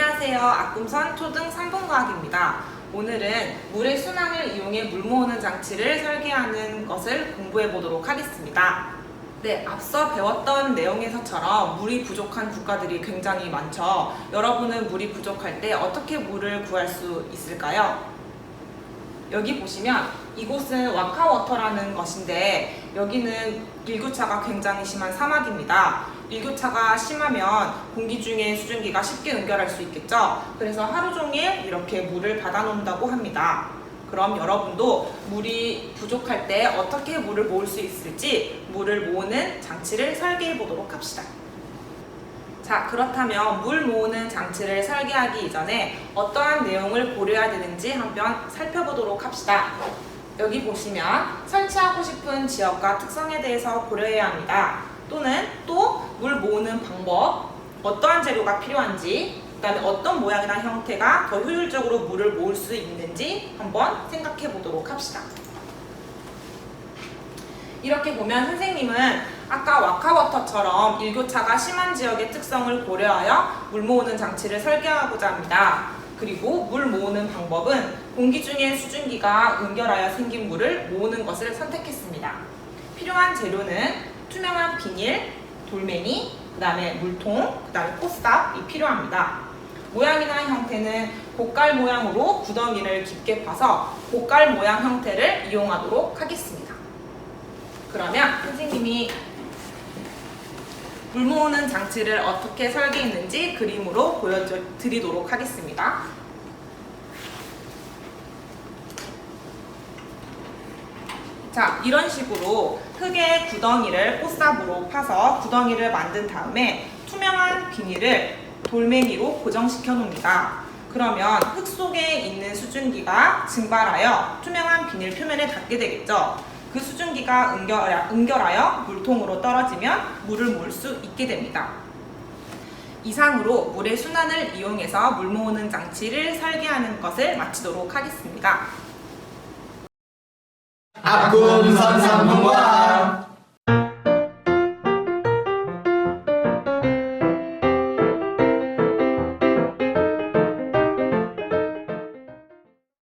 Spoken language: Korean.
악금선 초등 3분 과학입니다. 오늘은 물의 순환을 이용해 물 모으는 장치를 설계하는 것을 공부해 보도록 하겠습니다. 네, 앞서 배웠던 내용에서처럼 물이 부족한 국가들이 굉장히 많죠. 여러분은 물이 부족할 때 어떻게 물을 구할 수 있을까요? 여기 보시면 이곳은 와카워터라는 것인데 여기는 일교차가 굉장히 심한 사막입니다. 일교차가 심하면 공기 중에 수증기가 쉽게 응결할 수 있겠죠. 그래서 하루 종일 이렇게 물을 받아놓는다고 합니다. 그럼 여러분도 물이 부족할 때 어떻게 물을 모을 수 있을지 물을 모으는 장치를 설계해 보도록 합시다. 자, 그렇다면 물 모으는 장치를 설계하기 이전에 어떠한 내용을 고려해야 되는지 한번 살펴보도록 합시다. 여기 보시면 설치하고 싶은 지역과 특성에 대해서 고려해야 합니다. 또는 또 물 모으는 방법, 어떠한 재료가 필요한지, 그 다음에 어떤 모양이나 형태가 더 효율적으로 물을 모을 수 있는지 한번 생각해 보도록 합시다. 이렇게 보면 선생님은 아까 와카워터처럼 일교차가 심한 지역의 특성을 고려하여 물 모으는 장치를 설계하고자 합니다. 그리고 물 모으는 방법은 공기 중에 수증기가 응결하여 생긴 물을 모으는 것을 선택했습니다. 필요한 재료는 비닐, 돌멩이, 그 다음에 물통, 그 다음에 포스탑이 필요합니다. 모양이나 형태는 고깔 모양으로 구덩이를 깊게 파서 고깔 모양 형태를 이용하도록 하겠습니다. 그러면 선생님이 물 모으는 장치를 어떻게 설계했는지 그림으로 보여드리도록 하겠습니다. 자, 이런 식으로 흙의 구덩이를 꽃삽으로 파서 구덩이를 만든 다음에 투명한 비닐을 돌멩이로 고정시켜 놓습니다. 그러면 흙 속에 있는 수증기가 증발하여 투명한 비닐 표면에 닿게 되겠죠. 그 수증기가 응결하, 응결하여 물통으로 떨어지면 물을 모을 수 있게 됩니다. 이상으로 물의 순환을 이용해서 물 모으는 장치를 설계하는 것을 마치도록 하겠습니다. 아꿈선 삼분과